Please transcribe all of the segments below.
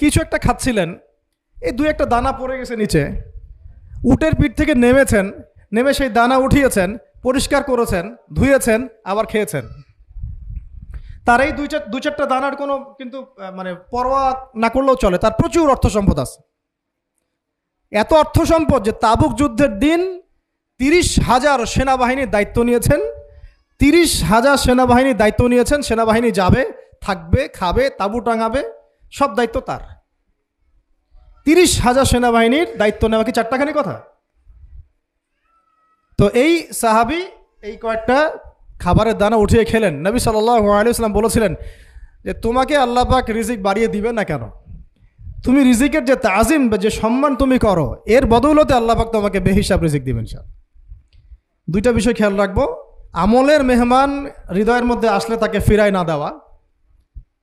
কিছু একটা খাচ্ছিলেন, এই দু একটা দানা পড়ে গেছে নিচে। উটের পিঠ থেকে নেমেছেন, নেমে সেই দানা উঠিয়েছেন, পরিষ্কার করেছেন, ধুয়েছেন, আবার খেয়েছেন। তার এই দুই চার দু চারটা দানার কোনো কিন্তু মানে পরোয়া না করলেও চলে, তার প্রচুর অর্থ সম্পদ আছে। এত অর্থ সম্পদ যে তাবুক যুদ্ধের দিন তিরিশ হাজার সেনাবাহিনীর দায়িত্ব নিয়েছেন, তিরিশ হাজার সেনাবাহিনীর দায়িত্ব নিয়েছেন, সেনাবাহিনী যাবে, থাকবে, খাবে, তাবু টাঙাবে সব দায়িত্ব তার। তিরিশ হাজার সেনাবাহিনীর দায়িত্ব নেওয়া কি চারটাখানি কথা? তো এই সাহাবি এই কয়েকটা খাবারের দানা উঠিয়ে খেলেন। নবী সাল্লাহ আলিয়াল্লাম বলেছিলেন যে, তোমাকে আল্লাহ পাক রিজিক বাড়িয়ে দিবে না কেন? তুমি রিজিকের যে তাজিম বা যে সম্মান তুমি করো, এর বদৌলতে আল্লাহ পাক তোমাকে বেহিসাব রিজিক দিবেন স্যার দুইটা বিষয় খেয়াল রাখব। আমলের মেহমান হৃদয়ের মধ্যে আসলে তাকে ফিরায় না দেওয়া।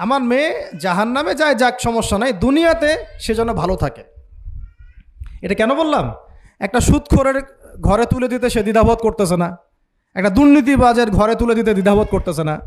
আমার মেয়ে জাহান নামে যায়, যাক, সমস্যা নাই। দুনিয়াতে সে যেন ভালো থাকে। এটা কেন বললাম? একটা সুদখোরের ঘরে তুলে দিতে সে দ্বিধাবোধ করতেছে না। একটা দুর্নীতিবাজের ঘরে তুলে দিতে দ্বিধাবোধ করতেছে না।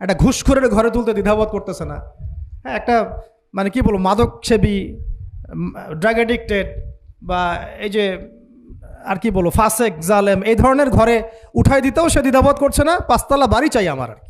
একটা ঘুষখোরের ঘরে তুলতে দ্বিধাবোধ করতেছে না। হ্যাঁ একটা মানে কি বলব মাদক সেবী ড্রাগ অ্যাডিক্টেড বা এই যে, আর কি বলব, ফাসেক, জালেম, এই ধরনের ঘরে উঠাই দিতেও সে দ্বিধাবোধ করছে না। পাঁচতলা বাড়ি চাই আমার আর কি।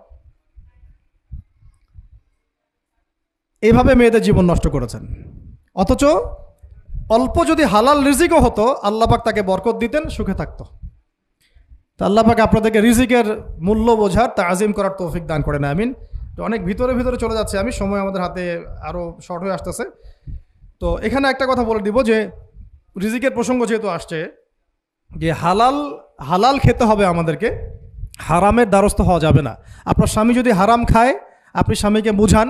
এইভাবে মেয়েদের জীবন নষ্ট করেছেন। অথচ অল্প যদি হালাল রিজিকও হতো, আল্লাপাক তাকে বরকত দিতেন, সুখে থাকতো। তা আল্লাপাক আপনাদেরকে রিজিকের মূল্য বোঝার, তা আজিম করার তৌফিক দান করেন আমিন। তো অনেক ভিতরে ভিতরে চলে যাচ্ছে, আমি সময় আমাদের হাতে আরও শর্ট হয়ে আসতেছে। তো এখানে একটা কথা বলে দিব যে, রিজিকের প্রসঙ্গ যেহেতু আসছে, যে হালাল হালাল খেতে হবে আমাদেরকে, হারামের দ্বারস্থ হওয়া যাবে না। আপনার স্বামী যদি হারাম খায়, আপনি স্বামীকে বুঝান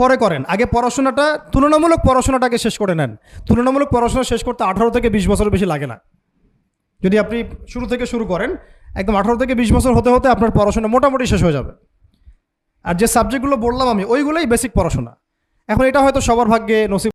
পরে করেন। আগে পড়াশোনাটা, তুলনামূলক পড়াশোনাটাকে শেষ করে নেন। তুলনামূলক পড়াশোনা শেষ করতে আঠারো থেকে বিশ বছর বেশি লাগে না। যদি আপনি শুরু থেকে শুরু করেন, একদম আঠারো থেকে বিশ বছর হতে হতে আপনার পড়াশোনা মোটামুটি শেষ হয়ে যাবে। আর যে সাবজেক্টগুলো বললাম আমি, ওইগুলোই বেসিক পড়াশোনা। এখন এটা হয়তো সবার ভাগ্যে নসিব